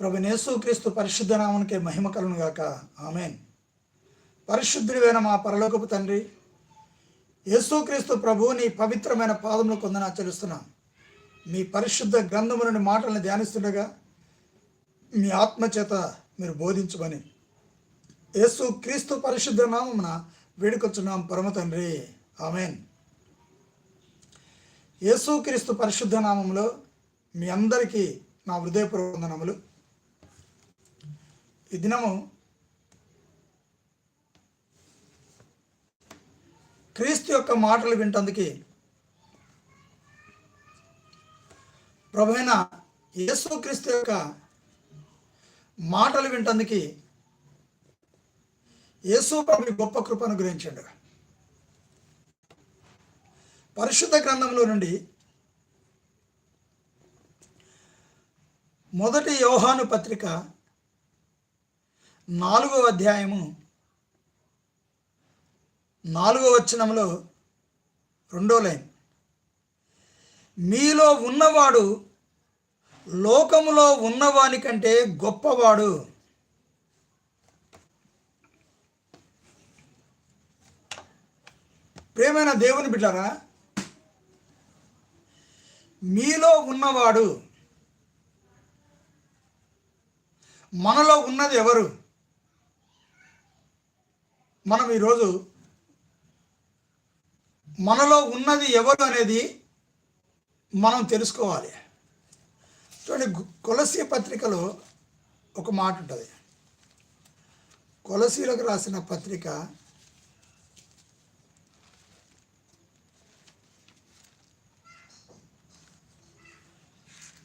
ప్రభు యేసుక్రీస్తు పరిశుద్ధ నామనికి మహిమ కలను గాక. ఆమెన్. పరిశుద్ధుడివైన మా పరలోకపు తండ్రి యేసుక్రీస్తు ప్రభు నీ పవిత్రమైన పాదములు కొందన చెలుస్తున్నాం మీ పరిశుద్ధ గ్రంథములని మాటలను ధ్యానిస్తుండగా మీ ఆత్మ చేత మీరు బోధించమని. యేసు క్రీస్తు పరిశుద్ధ నామమున వేడుకొచ్చున్నాం పరమ తండ్రి. ఆమెన్. యేసు క్రీస్తు పరిశుద్ధ నామంలో మీ అందరికీ నా హృదయపూర్వక వందనములు. ఈ దినము క్రీస్తు యొక్క మాటలు వింటందుకి ప్రభువైన యేసు క్రీస్తు యొక్క మాటలు వింటందుకి యేసు ప్రభు గొప్ప కృపను గురించాడు పరిశుద్ధ గ్రంథంలో నుండి మొదటి యోహాను పత్రిక నాలుగో అధ్యాయము నాలుగవ వచనంలో రెండో లైన్. మీలో ఉన్నవాడు లోకములో ఉన్నవాని కంటే గొప్పవాడు. ప్రేమైన దేవుని బిడ్డారా మీలో ఉన్నవాడు మనలో ఉన్నది ఎవరు? మనం ఈరోజు మనలో ఉన్నది ఎవరు అనేది మనం తెలుసుకోవాలి. చూడండి కొలసీ పత్రికలో ఒక మాట ఉంటుంది. కొలసీలకు రాసిన పత్రిక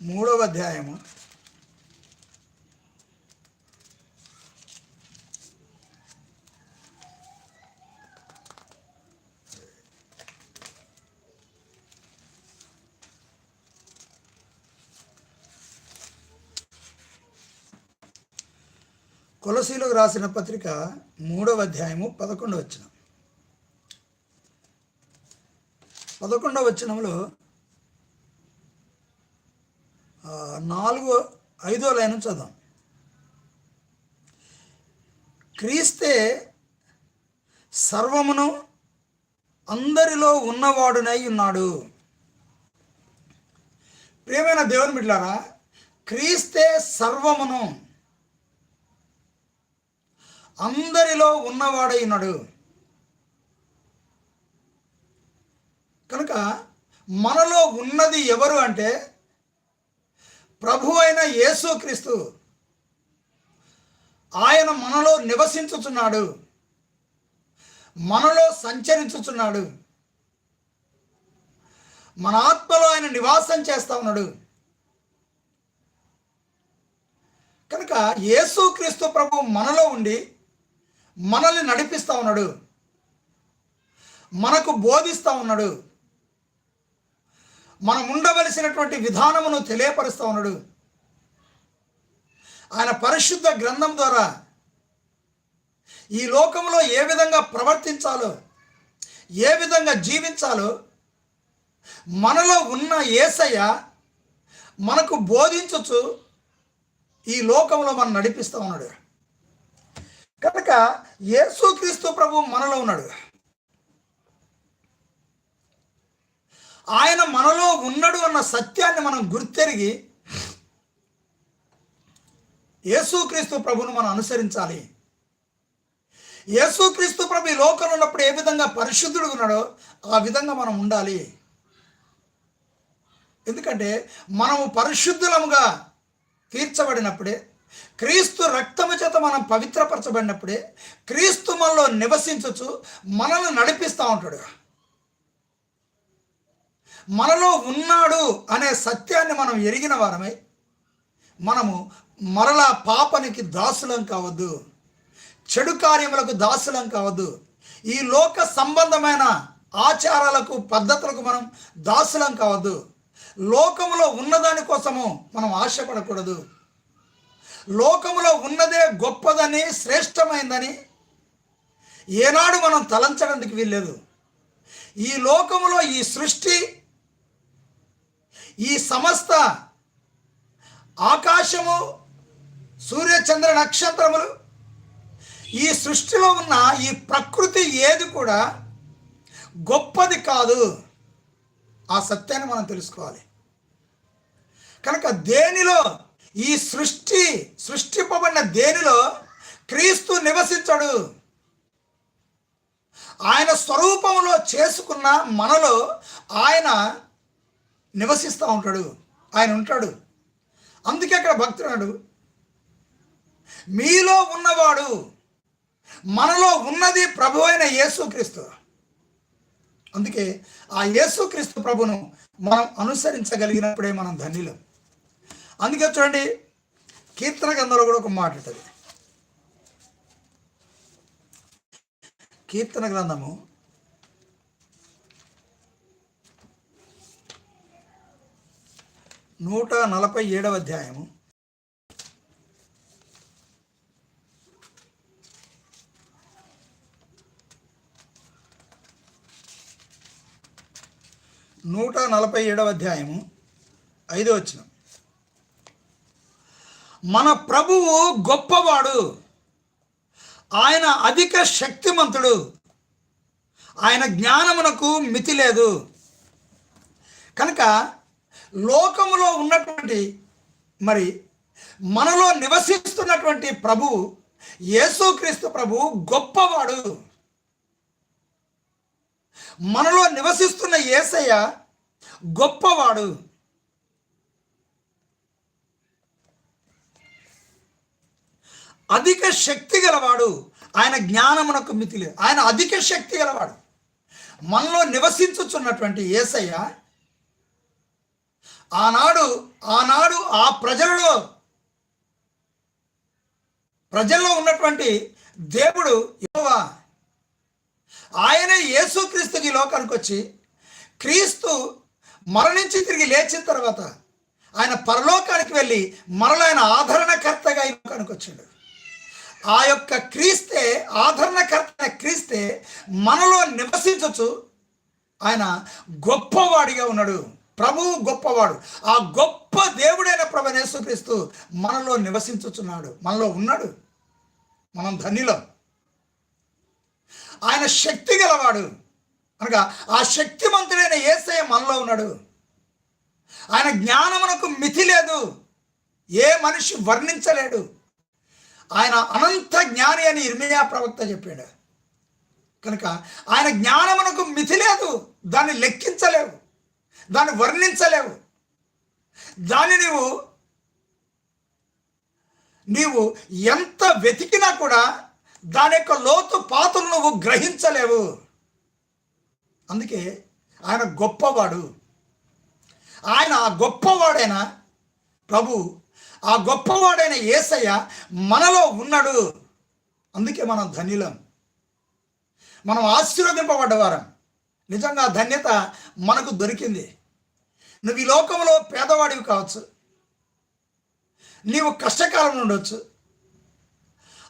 మూడవ అధ్యాయము కొలసీలకు రాసిన పత్రిక మూడవ అధ్యాయము పదకొండవ వచనం. పదకొండవ వచనంలో నాలుగు నాలుగో ఐదో లైన్ చదువు క్రీస్తే సర్వమును అందరిలో ఉన్నవాడునై ఉన్నాడు. ప్రియమైన దేవుని బిడ్డారా క్రీస్తే సర్వమును అందరిలో ఉన్నవాడైనడు కనుక మనలో ఉన్నది ఎవరు అంటే ప్రభు అయిన యేసుక్రీస్తు ఆయన మనలో నివసించుచున్నాడు. మనలో సంచరించుచున్నాడు. మన ఆత్మలో ఆయన నివాసం చేస్తా ఉన్నాడు. కనుక యేసుక్రీస్తు ప్రభు మనలో ఉండి మనల్ని నడిపిస్తా ఉన్నాడు. మనకు బోధిస్తూ ఉన్నాడు. మనం ఉండవలసినటువంటి విధానమును తెలియపరుస్తూ ఉన్నాడు. ఆయన పరిశుద్ధ గ్రంథం ద్వారా ఈ లోకంలో ఏ విధంగా ప్రవర్తించాలో ఏ విధంగా జీవించాలో మనలో ఉన్న ఏసయ్య మనకు బోధించచ్చు ఈ లోకంలో మనం నడిపిస్తూ ఉన్నాడు. కనుక యేసుక్రీస్తు ప్రభు మనలో ఉన్నాడు ఆయన మనలో ఉన్నాడు అన్న సత్యాన్ని మనం గుర్తెరిగి యేసుక్రీస్తు ప్రభును మనం అనుసరించాలి. యేసుక్రీస్తు ప్రభు ఈ లోకంలో ఉన్నప్పుడు ఏ విధంగా పరిశుద్ధుడు ఉన్నాడో ఆ విధంగా మనం ఉండాలి. ఎందుకంటే మనము పరిశుద్ధులముగా తీర్చబడినప్పుడే క్రీస్తు రక్తము చేత మనం పవిత్రపరచబడినప్పుడే క్రీస్తు మనలో నివసించచ్చు మనల్ని నడిపిస్తూ ఉంటాడు మనలో ఉన్నాడు అనే సత్యాన్ని మనం ఎరిగిన వారమై మనము మరలా పాపనికి దాసులం కావద్దు చెడు కార్యములకు దాసులం కావద్దు. ఈ లోక సంబంధమైన ఆచారాలకు పద్ధతులకు మనం దాసులం కావద్దు. లోకములో ఉన్నదాని కోసము మనం ఆశపడకూడదు. లోకములో ఉన్నదే గొప్పదని శ్రేష్టమైందని ఏనాడు మనం తలంచడానికి వీల్లేదు. ఈ లోకములో ఈ సృష్టి ఈ సమస్త ఆకాశము సూర్య చంద్ర నక్షత్రములు ఈ సృష్టిలో ఉన్న ఈ ప్రకృతి ఏది కూడా గొప్పది కాదు. ఆ సత్యాన్ని మనం తెలుసుకోవాలి. కనుక దేనిలో ఈ సృష్టి సృష్టింపబడిన దేనిలో క్రీస్తు నివసించడు? ఆయన స్వరూపంలో చేసుకున్న మనలో ఆయన నివసిస్తూ ఉంటాడు. ఆయన ఉంటాడు. అందుకే అక్కడ భక్తుడు మీలో ఉన్నవాడు మనలో ఉన్నది ప్రభు అయిన యేసుక్రీస్తు. అందుకే ఆ యేసుక్రీస్తు ప్రభును మనం అనుసరించగలిగినప్పుడే మనం ధన్యులం. అందుకే చూడండి కీర్తన గ్రంథంలో కూడా ఒక మాట ఉంటుంది. కీర్తన గ్రంథము నూట నలభై ఏడవ అధ్యాయము. నూట నలభై ఏడవ అధ్యాయము ఐదో వచ్చిన మన ప్రభువు గొప్పవాడు. ఆయన అధిక శక్తిమంతుడు. ఆయన జ్ఞానమునకు మితి లేదు. కనుక లోకములో ఉన్నటువంటి మరి మనలో నివసిస్తున్నటువంటి ప్రభు యేసుక్రీస్తు ప్రభు గొప్పవాడు. మనలో నివసిస్తున్న యేసయ్య గొప్పవాడు. అధిక శక్తి గలవాడు. ఆయన జ్ఞానమునకు మితి లేదు. ఆయన అధిక శక్తి గలవాడు. మనలో నివసించుచున్నటువంటి యేసయ్య ఆనాడు ఆనాడు ఆ ప్రజలలో ప్రజల్లో ఉన్నటువంటి దేవుడు యోవా ఆయనే యేసుక్రీస్తుకి ఈ లోకానికి వచ్చి క్రీస్తు మరణించి తిరిగి లేచిన తర్వాత ఆయన పరలోకానికి వెళ్ళి మరల ఆయన ఆదరణకర్తగా ఈ లోకానికి వచ్చాడు. ఆ యొక్క క్రీస్తే ఆదరణకర్త క్రీస్తే మనలో నివసించచ్చు. ఆయన గొప్పవాడిగా ఉన్నాడు. ప్రభువు గొప్పవాడు. ఆ గొప్ప దేవుడైన ప్రభు యేసుక్రీస్తు మనలో నివసించుచున్నాడు. మనలో ఉన్నాడు. మనం ధన్యులం. ఆయన శక్తి గలవాడు. అనగా ఆ శక్తిమంతుడైన ఏసయ మనలో ఉన్నాడు. ఆయన జ్ఞానమునకు మితి లేదు ఏ మనిషి వర్ణించలేడు. ఆయన అనంత జ్ఞాని అని ఇర్మియా ప్రవక్త చెప్పాడు. కనుక ఆయన జ్ఞానమునకు మితి లేదు దాన్ని లెక్కించలేవు దాన్ని వర్ణించలేవు. దాన్ని నీవు నీవు ఎంత వెతికినా కూడా దాని యొక్క లోతు పాత్రను నువ్వు గ్రహించలేవు. అందుకే ఆయన గొప్పవాడు. ఆయన ఆ గొప్పవాడైన ప్రభు ఆ గొప్పవాడైన ఏసయ్య మనలో ఉన్నాడు. అందుకే మనం ధన్యులం. మనం ఆశీర్వదింపబడ్డవారం. నిజంగా ధన్యత మనకు దొరికింది. నువ్వు ఈ లోకంలో పేదవాడివి కావచ్చు. నీవు కష్టకాలం ఉండొచ్చు.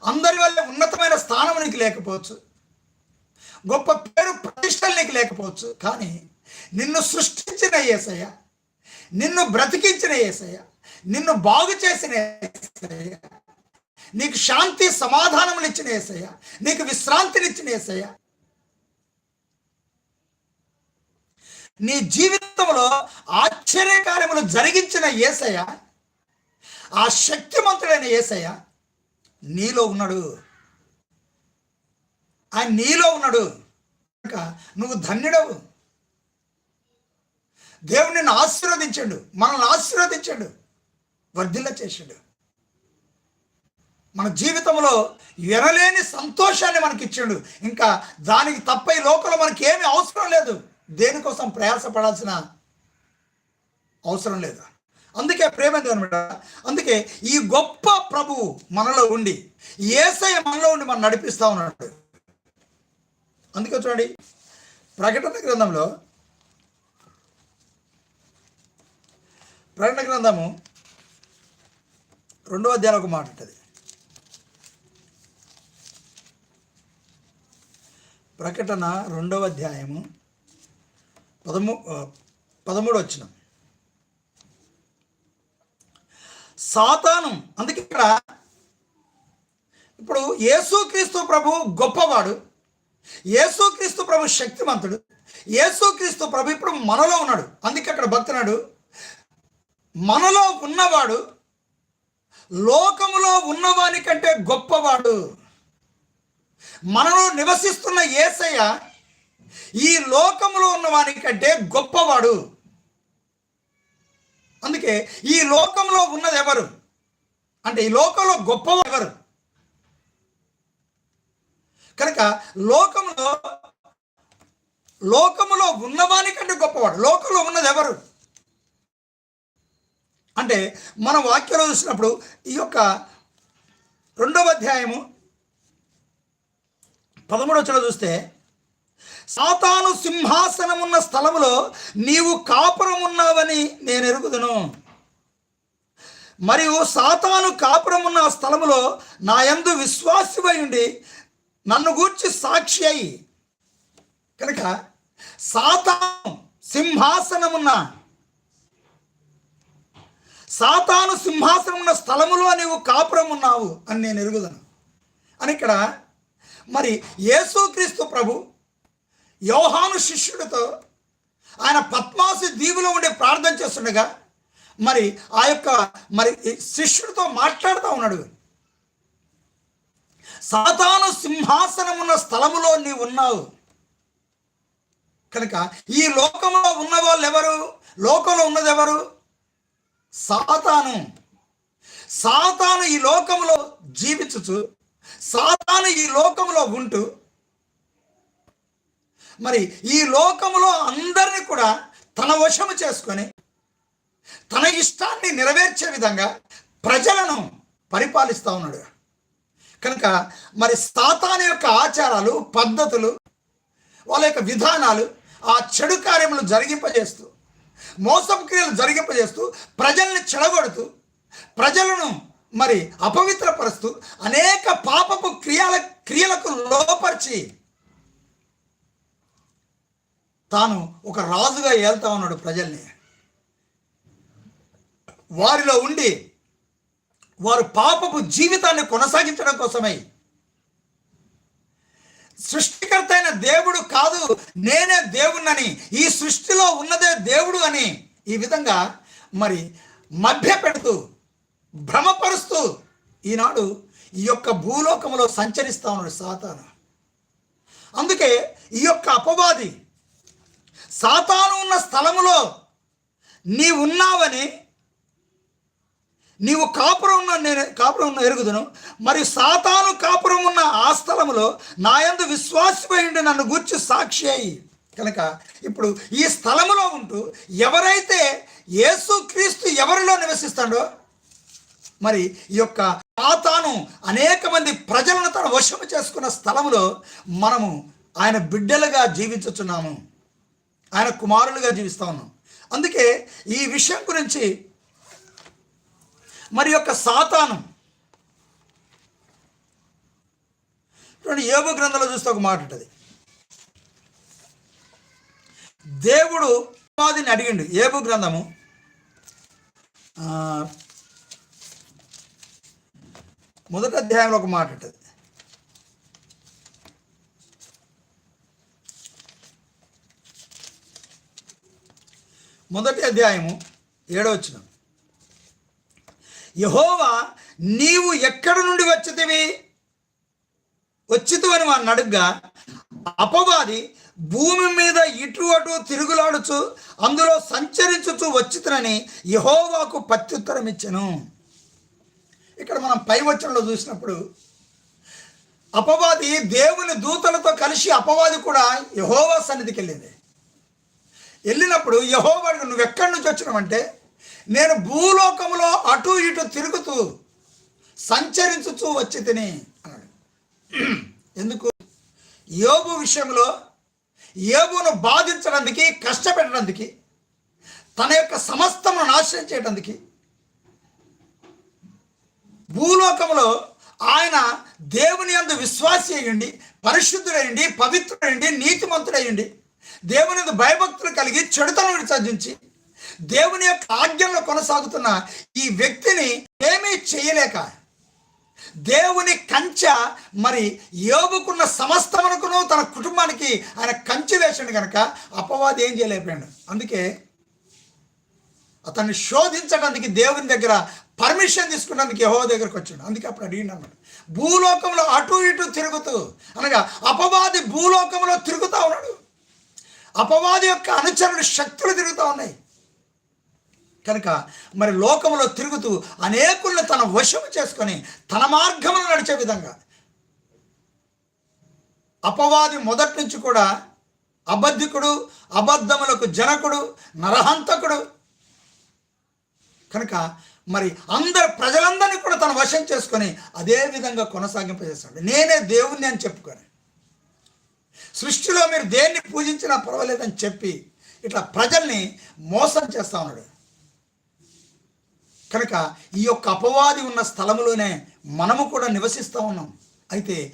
అందరి వల్ల ఉన్నతమైన స్థానం నీకు లేకపోవచ్చు. గొప్ప పేరు ప్రతిష్టలు నీకు లేకపోవచ్చు. కానీ నిన్ను సృష్టించిన ఏసయ్య నిన్ను బ్రతికించిన ఏసయ్య నిన్ను బాగు చేసిన ఏసయ్య. నీకు శాంతి సమాధానములు ఇచ్చిన ఏసయ్య. నీకు విశ్రాంతినిచ్చిన ఏసయ్య. నీ జీవితంలో ఆశ్చర్యకార్యములు జరిగించిన ఏసయ్య ఆ శక్తిమంతుడైన ఏసయ్య నీలో ఉన్నాడు. ఆయన నీలో ఉన్నాడు. కనుక నువ్వు ధన్యుడవు. దేవుడు నిన్ను ఆశీర్వదించాడు. మనల్ని ఆశీర్వదించాడు. వర్ధిల్ల చేశాడు మన జీవితంలో ఎనలేని సంతోషాన్ని మనకి ఇంకా దానికి తప్ప ఈ లోకంలో మనకి ఏమీ అవసరం లేదు. దేనికోసం ప్రయాసపడాల్సిన అవసరం లేదు? అందుకే ప్రేమైంది అనమాట అందుకే ఈ గొప్ప ప్రభువు మనలో ఉండి ఏసయ మనలో ఉండి మనం నడిపిస్తా ఉన్నాడు. అందుకే చూడండి ప్రకటన గ్రంథంలో ప్రకటన గ్రంథము రెండవ అధ్యాయం ఒక మాట ఉంటుంది. ప్రకటన రెండవ అధ్యాయము పదమూ పదమూడు వచ్చిన సాతానం అందుకే ఇక్కడ ఇప్పుడు యేసుక్రీస్తు ప్రభు గొప్పవాడు యేసుక్రీస్తు ప్రభు శక్తిమంతుడు యేసుక్రీస్తు ప్రభు ఇప్పుడు మనలో ఉన్నాడు. అందుకే అక్కడ భక్తున్నాడు మనలో ఉన్నవాడు లోకములో ఉన్నవాని కంటే గొప్పవాడు. మనలో నివసిస్తున్న ఏసయ్య ఈ లోకములో ఉన్నవాని కంటే గొప్పవాడు. అందుకే ఈ లోకంలో ఉన్నది ఎవరు? అంటే ఈ లోకంలో గొప్పవాడు ఎవరు? కనుక లోకంలో లోకములో ఉన్నవాని కంటే గొప్పవాడు. లోకంలో ఉన్నది ఎవరు? అంటే మనం వాక్యంలో చూసినప్పుడు ఈ యొక్క రెండవ అధ్యాయము పదమూడవచనం చూస్తే సాతాను సింహాసనమున్న స్థలములో నీవు కాపురం ఉన్నావని నేను ఎరుగుదును మరియు సాతాను కాపురం ఉన్న ఆ స్థలములో నా యందు విశ్వాసమై ఉండి నన్ను గూర్చి సాక్షి అయి. కనుక సాతాను సింహాసనమున్న సాతాను సింహాసనం ఉన్న స్థలములో నీవు కాపురం ఉన్నావు అని నేను ఎరుగుదను. అని ఇక్కడ మరి యేసుక్రీస్తు ప్రభు యోహాను శిష్యుడితో ఆయన పద్మాసు దీవులో ఉండి ప్రార్థన చేస్తుండగా మరి ఆ యొక్క మరి శిష్యుడితో మాట్లాడుతూ ఉన్నాడు. సాతాను సింహాసనం ఉన్న స్థలములో నీవు ఉన్నావు. కనుక ఈ లోకంలో ఉన్న వాళ్ళు ఎవరు? లోకంలో ఉన్నది ఎవరు సాతాను. సాతాను ఈ లోకంలో జీవించుచు సాతాను ఈ లోకంలో ఉంటూ మరి ఈ లోకంలో అందరినీ కూడా తన వశము చేసుకొని తన ఇష్టాన్ని నెరవేర్చే విధంగా ప్రజలను పరిపాలిస్తూ ఉన్నాడు. కనుక మరి సాతాను యొక్క ఆచారాలు పద్ధతులు వాళ్ళ యొక్క విధానాలు ఆ చెడు కార్యములు జరిగింపజేస్తూ మోసం క్రియలు జరిగింపజేస్తూ ప్రజల్ని చెడగొడుతూ ప్రజలను మరి అపవిత్రపరుస్తూ అనేక పాపపు క్రియల క్రియలకు లోపరిచి తాను ఒక రాజుగా ఏళ్తా ఉన్నాడు ప్రజల్ని. వారిలో ఉండి వారు పాపపు జీవితాన్ని కొనసాగించడం కోసమై సృష్టికర్త అయిన దేవుడు కాదు నేనే దేవుణ్ణని. ఈ సృష్టిలో ఉన్నదే దేవుడు అని ఈ విధంగా మరి మభ్య పెడుతూ భ్రమపరుస్తూ ఈనాడు ఈ యొక్క భూలోకంలో సంచరిస్తా ఉన్నాడు సాతాను. అందుకే ఈ యొక్క అపవాది సాతాను ఉన్న స్థలములో నీ ఉన్నావని నీవు కాపురం ఉన్న నేను కాపురం ఉన్న ఎరుగుదును. మరి సాతాను కాపురం ఉన్న ఆ స్థలములో నాయందు విశ్వాసమైండి నన్ను గూర్చి సాక్షి అయి. కనుక ఇప్పుడు ఈ స్థలములో ఉంటూ ఎవరైతే యేసుక్రీస్తు ఎవరిలో నివసిస్తాడో మరి ఈ యొక్క సాతాను అనేక మంది ప్రజలను తన వశము చేసుకున్న స్థలములో మనము ఆయన బిడ్డలుగా జీవించుచున్నాము. ఆయన కుమారులుగా జీవిస్తా ఉన్నాం. అందుకే ఈ విషయం గురించి మరి యొక్క సాతాను. చూడండి యోగ గ్రంథంలో చూస్తే ఒక మాట ఉంటుంది. దేవుడు ఉపాధిని అడిగిండు. ఏబు గ్రంథము మొదటి అధ్యాయంలో ఒక మాట ఉంటుంది. మొదటి అధ్యాయము ఏడవచ్చినాం యహోవా నీవు ఎక్కడి నుండి వచ్చితివి? వచ్చితు అని వాడిని అడుగ్గా అపవాది భూమి మీద ఇటు అటు తిరుగులాడుచు అందులో సంచరించుచు వచ్చితనని యహోవాకు ప్రత్యుత్తరం ఇచ్చెను. ఇక్కడ మనం పై వచనంలో చూసినప్పుడు అపవాది దేవుని దూతలతో కలిసి అపవాది కూడా యహోవా సన్నిధికి వెళ్ళింది. వెళ్ళినప్పుడు యహోవాడికి నువ్వు ఎక్కడి నుంచి వచ్చినావంటే నేను భూలోకములో అటు ఇటు తిరుగుతూ సంచరించుతూ వచ్చి తిని అన్నాడు. ఎందుకు? యోగు విషయంలో యోగును బాధించడానికి కష్టపెట్టడానికి తన యొక్క సమస్తమును నాశనం చేయడానికి భూలోకంలో ఆయన దేవుని అందు విశ్వాసి అయ్యండి పరిశుద్ధుడయ్యండి పవిత్రుడయ్యండి నీతిమంతుడయ్యండి దేవుని అందు భయభక్తులు కలిగి చెడుతనం విసర్జించి దేవుని యొక్క ఆజ్ఞలో కొనసాగుతున్న ఈ వ్యక్తిని ఏమీ చేయలేక దేవుని కంచె మరి యోగుకున్న సమస్తమునకును తన కుటుంబానికి ఆయన కంచె వేసాడు కనుక అపవాది ఏం చేయలేకపోయాడు. అందుకే అతన్ని శోధించడానికి దేవుని దగ్గర పర్మిషన్ తీసుకున్నందుకు యహో దగ్గరకు వచ్చాడు. అందుకే అప్పుడు అడిగిండు అన్నాడు భూలోకంలో అటు ఇటు తిరుగుతూ అనగా అపవాది భూలోకంలో తిరుగుతూ ఉన్నాడు. అపవాది యొక్క అనుచరుడు శక్తులు తిరుగుతూ ఉన్నాయి. కనుక మరి లోకంలో తిరుగుతూ అనేకులను తన వశము చేసుకొని తన మార్గంలో నడిచే విధంగా. అపవాది మొదటి నుంచి కూడా అబద్ధికుడు అబద్ధములకు జనకుడు నరహంతకుడు. కనుక మరి అందరు ప్రజలందరినీ కూడా తన వశం చేసుకొని అదే విధంగా కొనసాగింపజేస్తాడు. నేనే దేవుణ్ణి అని చెప్పుకొని. సృష్టిలో మీరు దేన్ని పూజించినా పర్వాలేదని చెప్పి ఇట్లా ప్రజల్ని మోసం చేస్తా ఉన్నాడు. కనుక ఈ యొక్క అపవాది ఉన్న స్థలములోనే మనము కూడా నివసిస్తూ ఉన్నాం. అయితే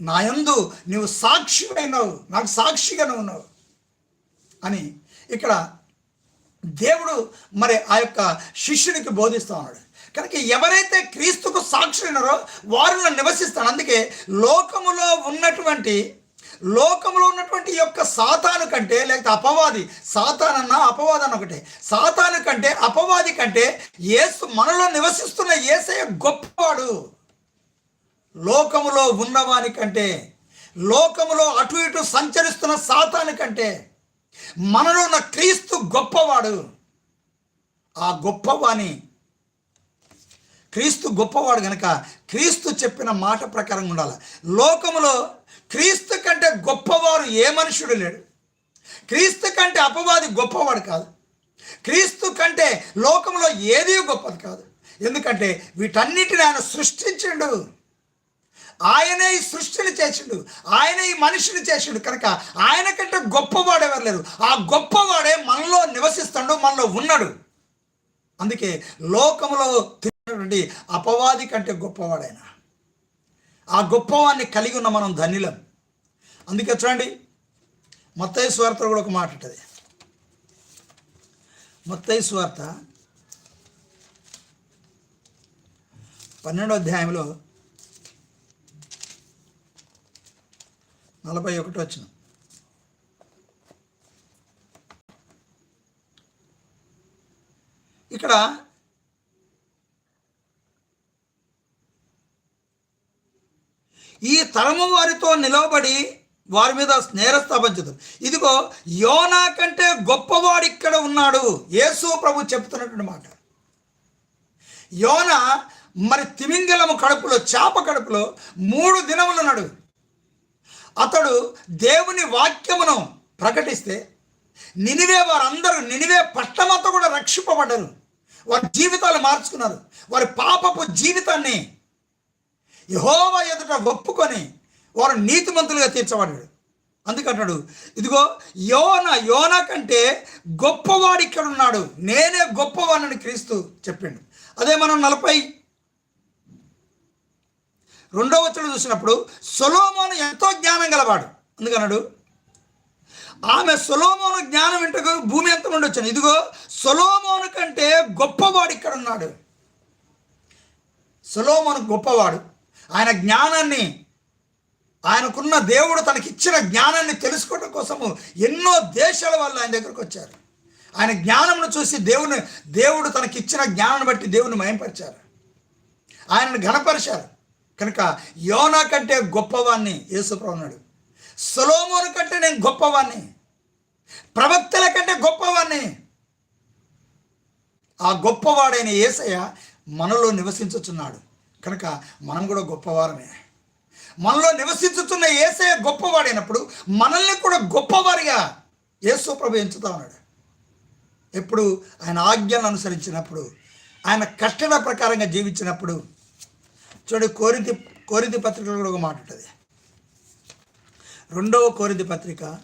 నాయందు నీవు సాక్షిమైనావు నాకు సాక్షిగా ఉన్నావు అని ఇక్కడ దేవుడు మరి ఆ యొక్క శిష్యునికి బోధిస్తూ ఉన్నాడు. కనుక ఎవరైతే క్రీస్తుకు సాక్షులున్నారో వారిలో నివసిస్తాడు అందుకే లోకములో ఉన్నటువంటి లోకంలో ఉన్నటువంటి యొక్క సాతాను కంటే లేకపోతే అపవాది సాతానన్న అపవాదన్న ఒకటే. సాతాను కంటే అపవాది కంటే యేసు మనలో నివసిస్తున్న ఏసయ్య గొప్పవాడు. లోకములో ఉన్నవాని కంటే లోకములో అటు ఇటు సంచరిస్తున్న సాతాను కంటే మనలో ఉన్న క్రీస్తు గొప్పవాడు. ఆ గొప్పవాని క్రీస్తు గొప్పవాడు గనక క్రీస్తు చెప్పిన మాట ప్రకారం ఉండాలి. లోకములో క్రీస్తు కంటే గొప్పవారు ఏ మనుషుడు లేడు? క్రీస్తు కంటే అపవాది గొప్పవాడు కాదు. క్రీస్తు కంటే లోకంలో ఏది గొప్పది కాదు. ఎందుకంటే వీటన్నిటిని ఆయన సృష్టించిండు. ఆయనే ఈ సృష్టిని చేసిండు. ఆయనే ఈ మనిషిని చేసిండు. కనుక ఆయన కంటే గొప్పవాడు ఎవరు లేరు? ఆ గొప్పవాడే మనలో నివసిస్తాడు మనలో ఉన్నాడు. అందుకే లోకంలో తిరిగినటువంటి అపవాది కంటే గొప్పవాడైనా ఆ గొప్పవాన్ని కలిగి ఉన్న మనం ధన్యులం అందుకే చూడండి మత్తయ్య స్వార్థలో కూడా ఒక మాట ఉంటుంది. మత్తయ్య స్వార్థ పన్నెండో అధ్యాయంలో నలభై ఒకటి వచ్చిన ఇక్కడ ఈ తరము వారితో నిలవబడి వారి మీద స్నేహస్థాపించదు ఇదిగో యోనా కంటే గొప్పవాడు ఇక్కడ ఉన్నాడు. యేసు ప్రభు చెప్తున్నటువంటి మాట. యోన మరి తిమింగలము కడుపులో చేప కడుపులో మూడు దినములు ఉన్నాడు. అతడు దేవుని వాక్యమును ప్రకటిస్తే నినివే వారందరూ నినివే పట్టమంతా కూడా రక్షింపబడ్డారు. వారి జీవితాలు మార్చుకున్నారు. వారి పాపపు జీవితాన్ని యహోవ ఎదుట ఒప్పుకొని వారు నీతిమంతులుగా తీర్చబడ్డాడు అందుకంటాడు ఇదిగో యోన యోన కంటే గొప్పవాడు ఇక్కడ ఉన్నాడు. నేనే గొప్పవాడిని క్రీస్తు చెప్పిండు. అదే మనం నలభై రెండవ వచ్చుడు చూసినప్పుడు సొలోమోను ఎంతో జ్ఞానం గలవాడు. అందుకన్నాడు ఆమె సొలోమోను జ్ఞానం వింటకు భూమి ఎంత నుండి వచ్చాను. ఇదిగో సొలోమోను కంటే గొప్పవాడు ఇక్కడ ఉన్నాడు. సొలోమోను గొప్పవాడు. ఆయన జ్ఞానాన్ని ఆయనకున్న దేవుడు తనకిచ్చిన జ్ఞానాన్ని తెలుసుకోవడం కోసము ఎన్నో దేశాల వాళ్ళు ఆయన దగ్గరకు వచ్చారు. ఆయన జ్ఞానమును చూసి దేవుని దేవుడు తనకిచ్చిన జ్ఞానాన్ని బట్టి దేవుని మయంపరిచారు. ఆయనను ఘనపరిచారు. కనుక యోనా కంటే గొప్పవాణ్ణి యేసుప్రవణుడు అన్నాడు. సొలోమోను కంటే నేను గొప్పవాణ్ణి. ప్రవక్తల కంటే గొప్పవాణ్ణి. ఆ గొప్పవాడైన యేసయ్య మనలో నివసించుచున్నాడు. కనుక మనం కూడా గొప్పవారమే. మనలో నివసించుతున్న ఏసయ్య గొప్పవాడైనప్పుడు మనల్ని కూడా గొప్పవారిగా యేసు ప్రభు ఎంచుతా ఉన్నాడు. ఎప్పుడు ఆయన ఆజ్ఞలను అనుసరించినప్పుడు ఆయన కట్టడ ప్రకారంగా జీవించినప్పుడు చూడండి కోరితి కోరితి పత్రికలో కూడా ఒక మాట ఉంటుంది. రెండవ కోరితి పత్రిక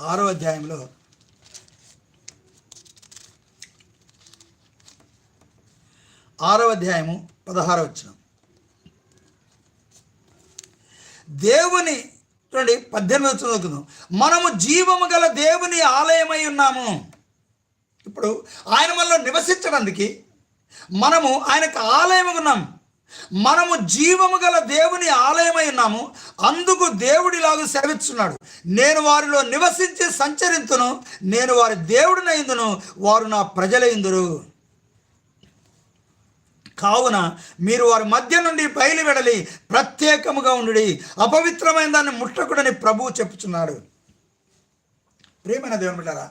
ఆరో అధ్యాయంలో ఆరో అధ్యాయము పదహారో వచ్చిన దేవుని చూడండి పద్దెనిమిది చదువుకుందాం. మనము జీవము గల దేవుని ఆలయమై ఉన్నాము. ఇప్పుడు ఆయన మనలో నివసించడానికి మనము ఆయనకు ఆలయము ఉన్నాం. మనము జీవము గల దేవుని ఆలయమై ఉన్నాము. అందుకు దేవుడిలాగా సేవిస్తున్నాడు. నేను వారిలో నివసించి సంచరింతును. నేను వారి దేవుడినైందును వారు నా ప్రజలైందురు కావున మీరు వారి మధ్య నుండి బయలు వెడలి ప్రత్యేకముగా ఉండి అపవిత్రమైన దాన్ని ముట్టకుడని ప్రభువు చెప్పుచున్నాడు. ప్రేమైన దేవుని బిడ్డారా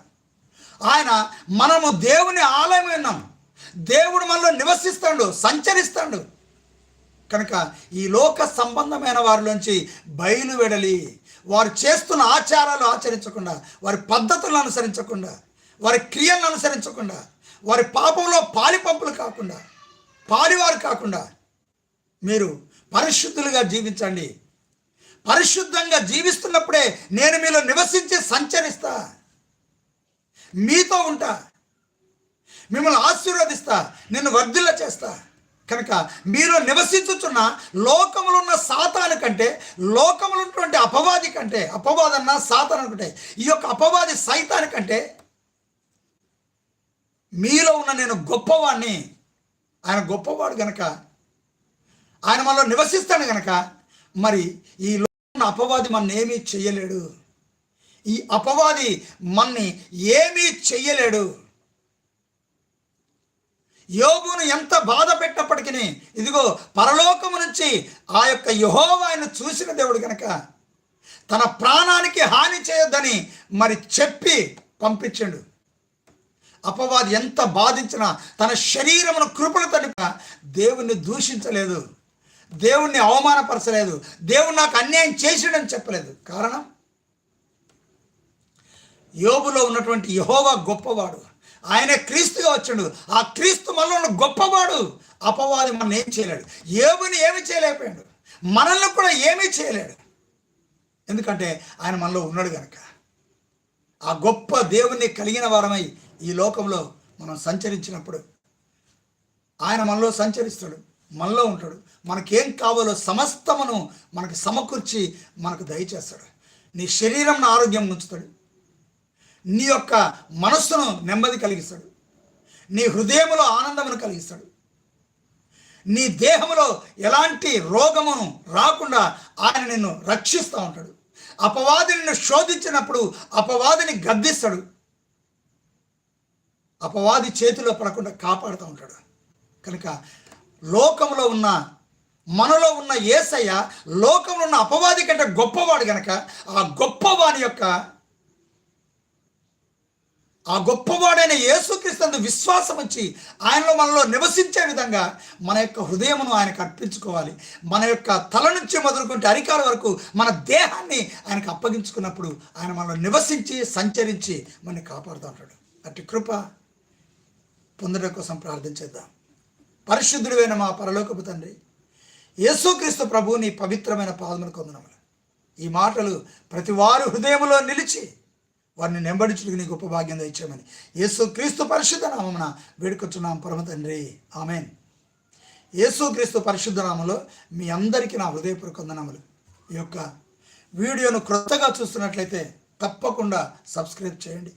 ఆయన మనము దేవుని ఆలయం విన్నాం దేవుడు మనలో నివసిస్తాడు సంచరిస్తాడు. కనుక ఈ లోక సంబంధమైన వారిలోంచి బయలు వెడలి వారు చేస్తున్న ఆచారాలు ఆచరించకుండా వారి పద్ధతులను అనుసరించకుండా వారి క్రియలను అనుసరించకుండా వారి పాపంలో పాలిపంపులు కాకుండా పాలివారు కాకుండా మీరు పరిశుద్ధులుగా జీవించండి. పరిశుద్ధంగా జీవిస్తున్నప్పుడే నేను మీలో నివసించి సంచరిస్తా. మీతో ఉంటా. మిమ్మల్ని ఆశీర్వదిస్తా. నిన్ను వర్ధిల్ల చేస్తా. కనుక మీరు నివసించుచున్న లోకములో ఉన్న సాతాను కంటే లోకములు ఉన్నటువంటి అపవాది కంటే అపవాదన్న సాతాను కంటే ఈ యొక్క అపవాది సైతాను కంటే మీలో ఉన్న నేను గొప్పవాణ్ణి ఆయన గొప్పవాడు గనక ఆయన మనలో నివసిస్తాడు గనక మరి ఈ లో ఉన్న అపవాది మన ఏమీ చెయ్యలేడు. ఈ అపవాది మన్ని ఏమీ చెయ్యలేడు. యోగును ఎంత బాధ పెట్టినప్పటికీ ఇదిగో పరలోకము నుంచి ఆ యొక్క యహోవాయను ఆయన చూసిన దేవుడు గనక తన ప్రాణానికి హాని చేయొద్దని మరి చెప్పి పంపించాడు. అపవాది ఎంత బాధించినా తన శరీరమును కృపణ తడిప దేవుణ్ణి దూషించలేదు. దేవుణ్ణి అవమానపరచలేదు. దేవుడు నాకు అన్యాయం చేసాడని చెప్పలేదు. కారణం? యోబులో ఉన్నటువంటి యహోవా గొప్పవాడు. ఆయన క్రీస్తుగా వచ్చాడు. ఆ క్రీస్తు మనలో ఉన్న గొప్పవాడు. అపవాది మనం ఏం చేయలేడు. ఏబుని ఏమి చేయలేకపోయాడు. మనల్ని కూడా ఏమీ చేయలేడు. ఎందుకంటే ఆయన మనలో ఉన్నాడు కనుక ఆ గొప్ప దేవుణ్ణి కలిగిన వారమై ఈ లోకంలో మనం సంచరించినప్పుడు ఆయన మనలో సంచరిస్తాడు మనలో ఉంటాడు. మనకేం కావాలో సమస్తమును మనకు సమకూర్చి మనకు దయచేస్తాడు. నీ శరీరం ఆరోగ్యం ఉంచుతాడు. నీ యొక్క మనస్సును నెమ్మది కలిగిస్తాడు. నీ హృదయములో ఆనందమును కలిగిస్తాడు. నీ దేహంలో ఎలాంటి రోగమును రాకుండా ఆయన నిన్ను రక్షిస్తూ ఉంటాడు. అపవాది నిన్ను శోధించినప్పుడు అపవాదిని గద్దిస్తాడు. అపవాది చేతిలో పడకుండా కాపాడుతూ ఉంటాడు. కనుక లోకంలో ఉన్న మనలో ఉన్న ఏసయ్య లోకంలో ఉన్న అపవాది కంటే గొప్పవాడు గనక ఆ గొప్పవాని యొక్క ఆ గొప్పవాడైన యేసుక్రీస్తు విశ్వాసం వచ్చి ఆయనలో మనలో నివసించే విధంగా మన యొక్క హృదయమును ఆయనకు అర్పించుకోవాలి. మన యొక్క తల నుంచి మొదలుకుంటే అరికాల వరకు మన దేహాన్ని ఆయనకు అప్పగించుకున్నప్పుడు ఆయన మనలో నివసించి సంచరించి మనని కాపాడుతూ ఉంటాడు. అట్టి కృప పొందడం కోసం ప్రార్థించేద్దాం పరిశుద్ధుడైన మా పరలోకపు తండ్రి యేసుక్రీస్తు ప్రభు నీ పవిత్రమైన పాదములు కొందనములు ఈ మాటలు ప్రతి వారి హృదయంలో నిలిచి వారిని నెంబడించుడికి నీ గొప్ప భాగ్యంగా ఇచ్చామని యేసు క్రీస్తు పరిశుద్ధ నామమున వేడుకొచ్చున్నాం పరమ తండ్రి. ఆమెన్. యేసు క్రీస్తు పరిశుద్ధ నామంలో మీ అందరికీ నా హృదయపూర్వక వందనములు. ఈ యొక్క వీడియోను క్రొత్తగా చూస్తున్నట్లయితే తప్పకుండా సబ్స్క్రైబ్ చేయండి.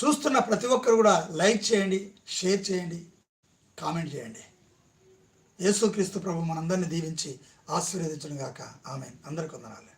చూస్తున్న ప్రతి ఒక్కరు కూడా లైక్ చేయండి షేర్ చేయండి కామెంట్ చేయండి. యేసుక్రీస్తు ప్రభు మనందరినీ దీవించి ఆశీర్వదించను గాక ఆమె అందరికి వందనాలు.